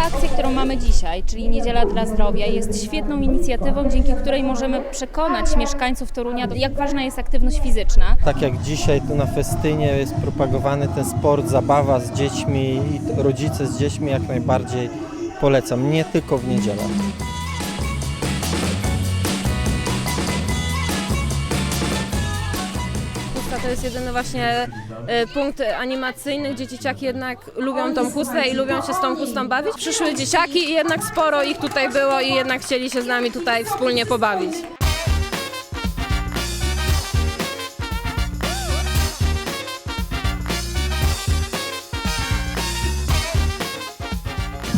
Ta którą mamy dzisiaj, czyli Niedziela dla Zdrowia, jest świetną inicjatywą, dzięki której możemy przekonać mieszkańców Torunia, jak ważna jest aktywność fizyczna. Tak jak dzisiaj tu na festynie jest propagowany ten sport, zabawa z dziećmi i rodzice z dziećmi jak najbardziej polecam, nie tylko w niedzielę. To jest jedyny właśnie e, punkt animacyjny, gdzie dzieciaki jednak lubią tą chustę i lubią się z tą chustą bawić. Przyszły dzieciaki i jednak sporo ich tutaj było i jednak chcieli się z nami tutaj wspólnie pobawić.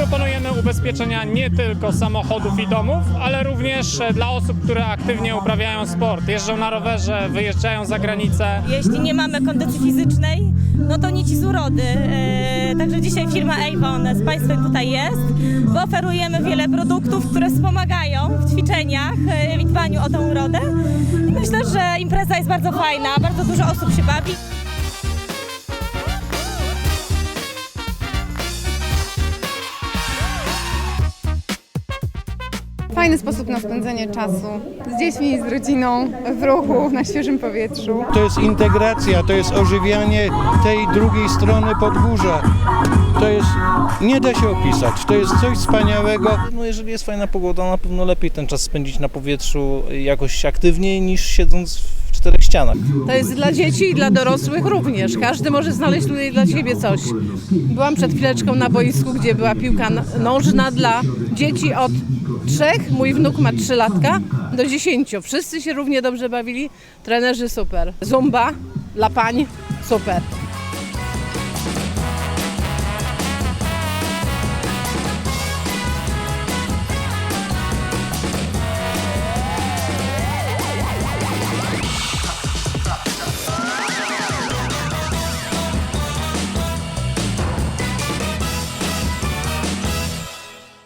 Proponujemy ubezpieczenia nie tylko samochodów i domów, ale również e, dla osób, które aktywnie uprawiają sport, jeżdżą na rowerze, wyjeżdżają za granicę. Jeśli nie mamy kondycji fizycznej, no to nici z urody. E, Także dzisiaj firma Avon z Państwem tutaj jest, bo oferujemy wiele produktów, które wspomagają w ćwiczeniach e, i dbaniu o tą urodę. I myślę, że impreza jest bardzo fajna, bardzo dużo osób się bawi. Fajny sposób na spędzenie czasu z dziećmi, z rodziną, w ruchu, na świeżym powietrzu. To jest integracja, to jest ożywianie tej drugiej strony podgórza. To jest, nie da się opisać, to jest coś wspaniałego. No jeżeli jest fajna pogoda, na pewno lepiej ten czas spędzić na powietrzu jakoś aktywniej niż siedząc w czterech ścianach. To jest dla dzieci i dla dorosłych również. Każdy może znaleźć tutaj dla siebie coś. Byłam przed chwileczką na boisku, gdzie była piłka nożna dla dzieci od trzech, mój wnuk ma trzy latka, do dziesięciu. Wszyscy się równie dobrze bawili, trenerzy super. Zumba dla pań super.